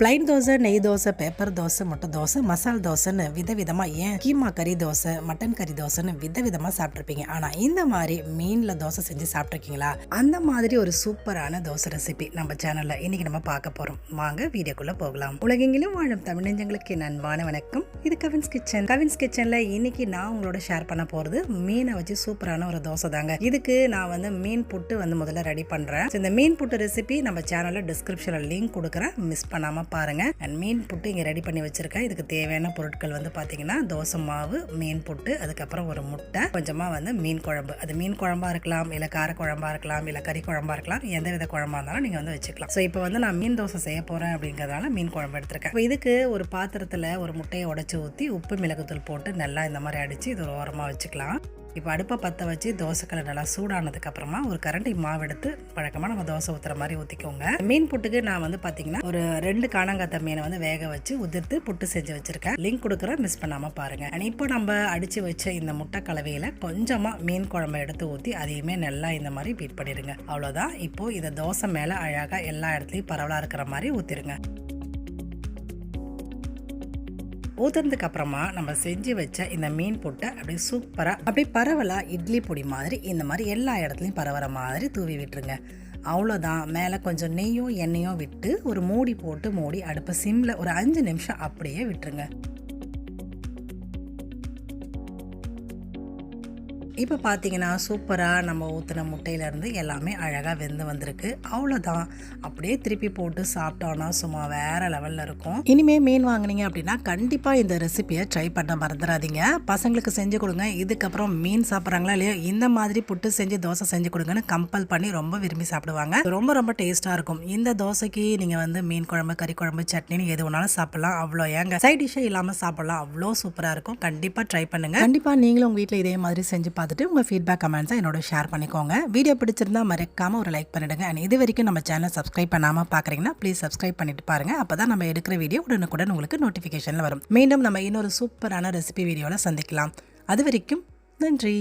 Plain dosa நெய் dosa paper dosa முட்டை தோசை மசால் தோசைன்னு விதவிதமாக ஏன் கீமா கறி தோசை மட்டன் கறி தோசைன்னு விதவிதமாக சாப்பிட்ருப்பீங்க ஆனால் இந்த மாதிரி மீனில் தோசை செஞ்சு சாப்பிட்ருக்கீங்களா அந்த மாதிரி ஒரு சூப்பரான தோசை ரெசிபி நம்ம சேனலில் இன்னைக்கு நம்ம பார்க்க போகிறோம் வாங்க வீடியோக்குள்ளே போகலாம். உலகெங்கிலும் வாழும் தமிழ்நெஞ்சங்களுக்கு என் அன்பான வணக்கம். இது கவின்ஸ் கிச்சன் கவின்ஸ் கிச்சனில் இன்னைக்கு நான் உங்களோட ஷேர் பண்ண போகிறது மீனை வச்சு சூப்பரான ஒரு தோசை தாங்க. இதுக்கு நான் வந்து மீன் புட்டு வந்து முதல்ல ரெடி பண்ணுறேன் இந்த மீன் புட்டு ரெசிபி நம்ம சேனலில் டிஸ்கிரிப்ஷனில் லிங்க் கொடுக்குறேன். மிஸ் பண்ணாமல் பாருங்க. அண்ட் மீன் புட்டு இங்கே ரெடி பண்ணி வச்சிருக்கேன். இதுக்கு தேவையான பொருட்கள் வந்து பார்த்தீங்கன்னா தோசை மாவு மீன் புட்டு அதுக்கப்புறம் ஒரு முட்டை கொஞ்சமாக வந்து மீன் குழம்பு. அது மீன் குழம்பா இருக்கலாம் இல்லை கார குழம்பா இருக்கலாம் இல்லை கறி குழம்பா இருக்கலாம் எந்த வித குழம்பா இருந்தாலும் நீங்கள் வந்து வச்சுக்கலாம். ஸோ இப்போ வந்து நான் மீன் தோசை செய்ய போகிறேன் அப்படிங்கிறதால மீன் குழம்பு எடுத்துருக்கேன். இப்போ இதுக்கு ஒரு பாத்திரத்தில் ஒரு முட்டையை உடைச்சி ஊற்றி உப்பு மிளகுத்தூள் போட்டு நல்லா இந்த மாதிரி அடித்து இது ஒரு ஓரமாக வச்சுக்கலாம். இப்போ அடுப்பை பற்ற வச்சு தோசைக்கல்லை நல்லா சூடானதுக்கப்புறமா ஒரு கரண்டி மாவு எடுத்து வழக்கமாக நம்ம தோசை ஊற்றுற மாதிரி ஊற்றிக்கோங்க மீன் புட்டுக்கு நான் வந்து பார்த்தீங்கன்னா ஒரு ரெண்டு காணாங்கத்த மீனை வந்து வேக வச்சு உதிர்த்து புட்டு செஞ்சு வச்சுருக்கேன். லிங்க் கொடுக்குறேன் மிஸ் பண்ணாமல் பாருங்கள் அண்ட் இப்போ நம்ம அடித்து வச்ச இந்த முட்டை கலவையில் கொஞ்சமாக மீன் குழம்பு எடுத்து ஊற்றி அதையுமே நல்லா இந்த மாதிரி பீட் பண்ணிடுங்க. அவ்வளோதான் இப்போது இதை தோசை மேலே அழகாக எல்லா இடத்துலையும் பரவலாக இருக்கிற மாதிரி ஊற்றிடுங்க ஊற்றுனதுக்கு அப்புறமா நம்ம செஞ்சு வச்ச இந்த மீன் புட்டை அப்படியே சூப்பராக அப்படியே பரவலாக இட்லி பொடி மாதிரி இந்த மாதிரி எல்லா இடத்துலையும் பரவற மாதிரி தூவி விட்டுருங்க. அவ்வளோதான் மேலே கொஞ்சம் நெய்யும் எண்ணெயும் விட்டு ஒரு மூடி போட்டு மூடி அடுப்பை சிம்மில் ஒரு அஞ்சு நிமிஷம் அப்படியே விட்டுருங்க. இப்போ பார்த்தீங்கன்னா சூப்பராக நம்ம ஊற்றின முட்டையிலேருந்து எல்லாமே அழகாக வெந்து வந்திருக்கு. அவ்வளோதான். அப்படியே திருப்பி போட்டு சாப்பிட்டோன்னா சும்மா வேறு லெவலில் இருக்கும். இனிமேல் மீன் வாங்குனீங்க அப்படின்னா கண்டிப்பாக இந்த ரெசிபியை ட்ரை பண்ண மறந்துடாதீங்க. பசங்களுக்கு செஞ்சு கொடுங்க. இதுக்கப்புறம் மீன் சாப்பிட்றாங்களா இல்லையோ இந்த மாதிரி புட்டு செஞ்சு தோசை செஞ்சு கொடுங்கன்னு கம்பல் பண்ணி ரொம்ப விரும்பி சாப்பிடுவாங்க. ரொம்ப ரொம்ப டேஸ்ட்டாக இருக்கும். இந்த தோசைக்கு நீங்கள் வந்து மீன் குழம்பு கறி குழம்பு சட்னி எது வேணாலும் சாப்பிட்லாம். அவ்வளோ ஏங்க. சைட் டிஷ்ஷே இல்லாமல் சாப்பிட்லாம். அவ்வளோ சூப்பராக இருக்கும். கண்டிப்பாக ட்ரை பண்ணுங்க. கண்டிப்பாக நீங்களும் உங்கள் வீட்டில் இதே மாதிரி செஞ்சு பார்த்து பார்த்துட்டு உங்கள் ஃபீட்பேக் கமெண்ட்ஸை என்னோட ஷேர் பண்ணிக்கோங்க. வீடியோ பிடிச்சிருந்தா மறக்காமல் ஒரு லைக் பண்ணிடுங்க. அண்ட் இது வரைக்கும் நம்ம சேனல் சப்ஸ்கிரைப் பண்ணாமல் பார்க்குறீங்கன்னா ப்ளீஸ் சப்ஸ்கிரைப் பண்ணிட்டு பாருங்கள் அப்போ தான் நம்ம எடுக்கிற வீடியோ உடனுக்குடன் உங்களுக்கு நோட்டிஃபிகேஷனில் வரும். மீண்டும் நம்ம இன்னொரு சூப்பரான ரெசிபி வீடியோவில் சந்திக்கலாம். அது வரைக்கும் நன்றி.